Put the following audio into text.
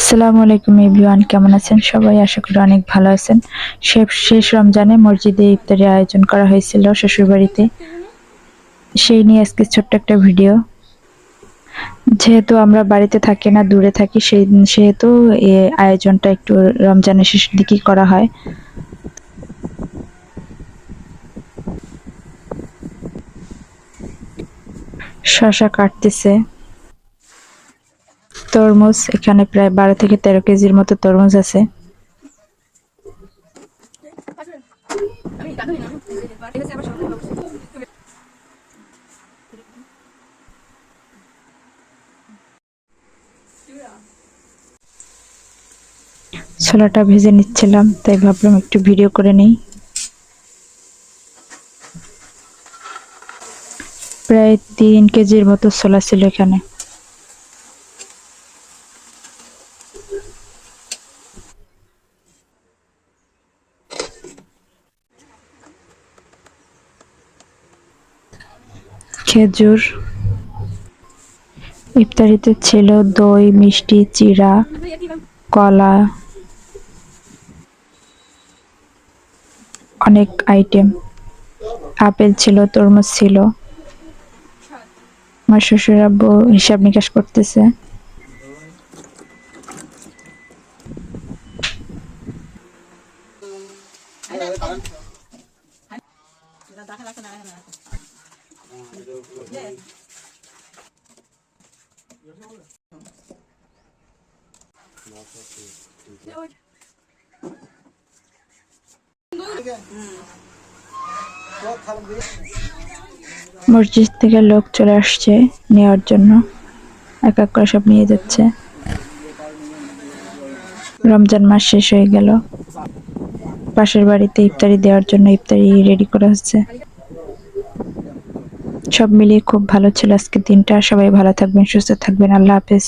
আসসালামু আলাইকুম এভরিওয়ান, কেমন আছেন সবাই? আশা করি অনেক ভালো আছেন। শেষ রমজানে মসজিদে ইফতারি আয়োজন করা হয়েছিল শ্বশুরবাড়িতে। সেই নিয়ে আজকে ছোট্ট একটা ভিডিও। যেহেতু আমরা বাড়িতে থাকি না, দূরে থাকি, সেই, সেহেতু এই আয়োজনটা একটু রমজানের শেষের দিকেই করা হয়। শশা কাটতেছে। তরমুজ, এখানে প্রায় বারো থেকে তেরো কেজির মতো তরমুজ আছে। ছোলাটা ভেজে নিচ্ছিলাম, তাই ভাবলাম একটু ভিডিও করে নিই। প্রায় তিন কেজির মতো ছোলা ছিল এখানে। খেজুর, ইফতারিতে ছিল দই, মিষ্টি চিরা কলা, অনেক আইটেম আপেল ছিল, তরমুজ ছিল। আমার শ্বশুর আব্বু হিসাব নিকাশ করতেছে। মসজিদ থেকে লোক চলে আসছে নেওয়ার জন্য। এক এক করে সব নিয়ে যাচ্ছে। রমজান মাস শেষ হয়ে গেল। পাশের বাড়িতে ইফতারি দেওয়ার জন্য ইফতারি রেডি করা হচ্ছে। সব মিলিয়ে খুব ভালো ছিল আজকের দিনটা। সবাই ভালো থাকবেন, সুস্থ থাকবেন। আল্লাহ হাফেজ।